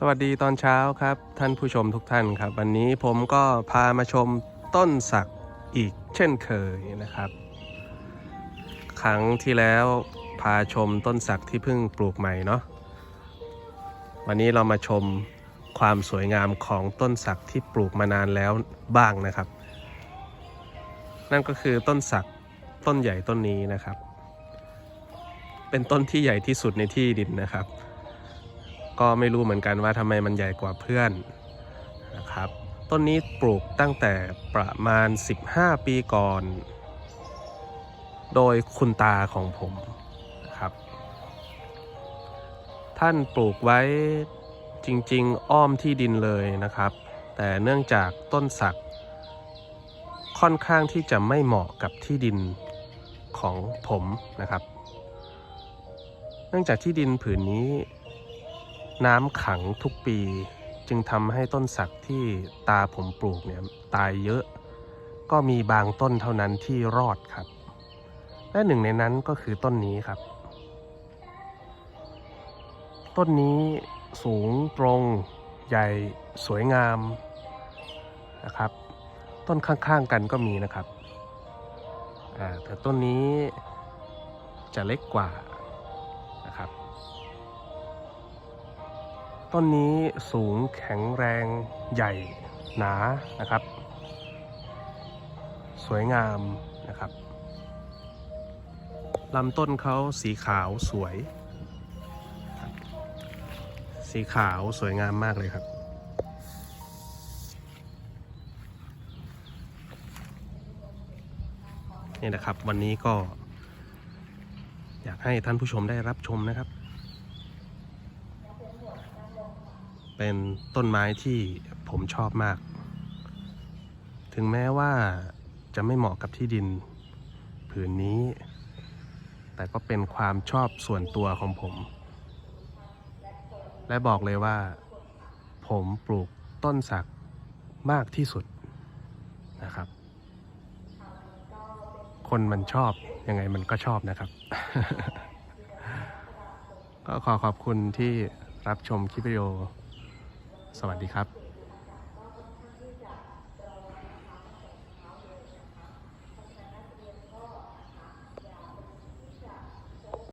สวัสดีตอนเช้าครับ ท่านผู้ชมทุกท่านครับ วันนี้ผมก็พามาชมต้นสักอีกเช่นเคยนะครับ ครั้งที่แล้วพาชมต้นสักที่เพิ่งปลูกใหม่เนาะวันนี้เรามาชมความสวยงามของต้นสักที่ปลูกมานานแล้วบ้างนะครับ นั่นก็คือต้นสักต้นใหญ่ต้นนี้นะครับ เป็นต้นที่ใหญ่ที่สุดในที่ดินนะครับ ก็ไม่รู้เหมือนกันว่าทำไมมันใหญ่กว่าเพื่อนนะครับ ต้นนี้ปลูกตั้งแต่ประมาณ 15 ปีก่อน โดยคุณตาของผมนะครับ ท่านปลูกไว้จริง ๆ อ้อมที่ดินเลยนะครับ แต่เนื่องจากต้นสักค่อนข้างที่จะไม่เหมาะกับที่ดินของผมนะครับ เนื่องจากที่ดินผืนนี้ น้ำขังทุกปี จึงทำให้ต้นสักที่ตาผมปลูกเนี่ยตายเยอะ ก็มีบางต้นเท่านั้นที่รอดครับ และหนึ่งในนั้นก็คือต้นนี้ครับ ต้นนี้สูงตรงใหญ่สวยงามนะครับ ต้นข้างๆกันก็มีนะครับแต่ต้นนี้จะเล็กกว่า ต้นนี้สูงแข็งแรงใหญ่หนานะครับ สวยงามนะครับลำต้นเขาสีขาวสวย สีขาวสวยงามมากเลยครับ นี่นะครับวันนี้ก็ อยากให้ท่านผู้ชมได้รับชมนะครับ เป็นต้นไม้ที่ผมชอบมาก ถึงแม้ว่าจะไม่เหมาะกับที่ดินผืนนี้ แต่ก็เป็นความชอบส่วนตัวของผม และบอกเลยว่า ผมปลูกต้นสักมากที่สุดนะครับ คนมันชอบยังไงมันก็ชอบนะครับ ก็ขอขอบคุณที่รับชมคลิปวิดีโอ สวัสดีครับ